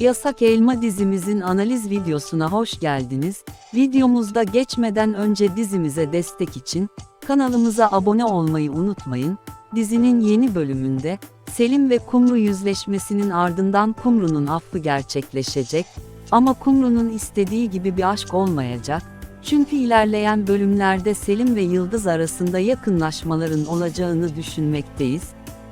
Yasak Elma dizimizin analiz videosuna hoş geldiniz. Videomuzda geçmeden önce dizimize destek için kanalımıza abone olmayı unutmayın. Dizinin yeni bölümünde Selim ve Kumru yüzleşmesinin ardından Kumru'nun affı gerçekleşecek ama Kumru'nun istediği gibi bir aşk olmayacak. Çünkü ilerleyen bölümlerde Selim ve Yıldız arasında yakınlaşmaların olacağını düşünmekteyiz.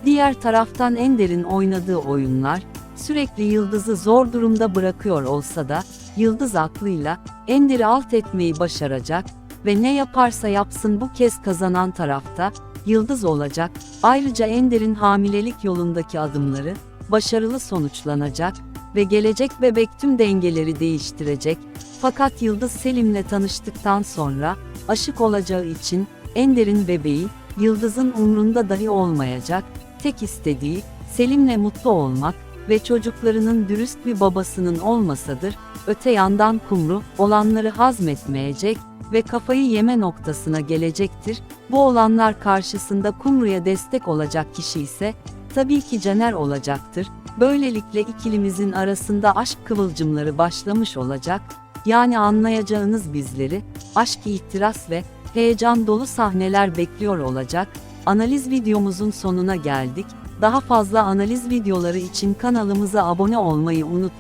Diğer taraftan Ender'in oynadığı oyunlar, sürekli Yıldız'ı zor durumda bırakıyor olsa da, Yıldız aklıyla, Ender'i alt etmeyi başaracak ve ne yaparsa yapsın bu kez kazanan tarafta, Yıldız olacak. Ayrıca Ender'in hamilelik yolundaki adımları, başarılı sonuçlanacak ve gelecek bebek tüm dengeleri değiştirecek. Fakat Yıldız Selim'le tanıştıktan sonra, aşık olacağı için, Ender'in bebeği, Yıldız'ın umrunda dahi olmayacak, tek istediği, Selim'le mutlu olmak ve çocuklarının dürüst bir babasının olmasadır, öte yandan Kumru, olanları hazmetmeyecek ve kafayı yeme noktasına gelecektir. Bu olanlar karşısında Kumru'ya destek olacak kişi ise, tabii ki Caner olacaktır. Böylelikle ikilimizin arasında aşk kıvılcımları başlamış olacak. Yani anlayacağınız bizleri, aşk ihtiras ve heyecan dolu sahneler bekliyor olacak. Analiz videomuzun sonuna geldik. Daha fazla analiz videoları için kanalımıza abone olmayı unutmayın.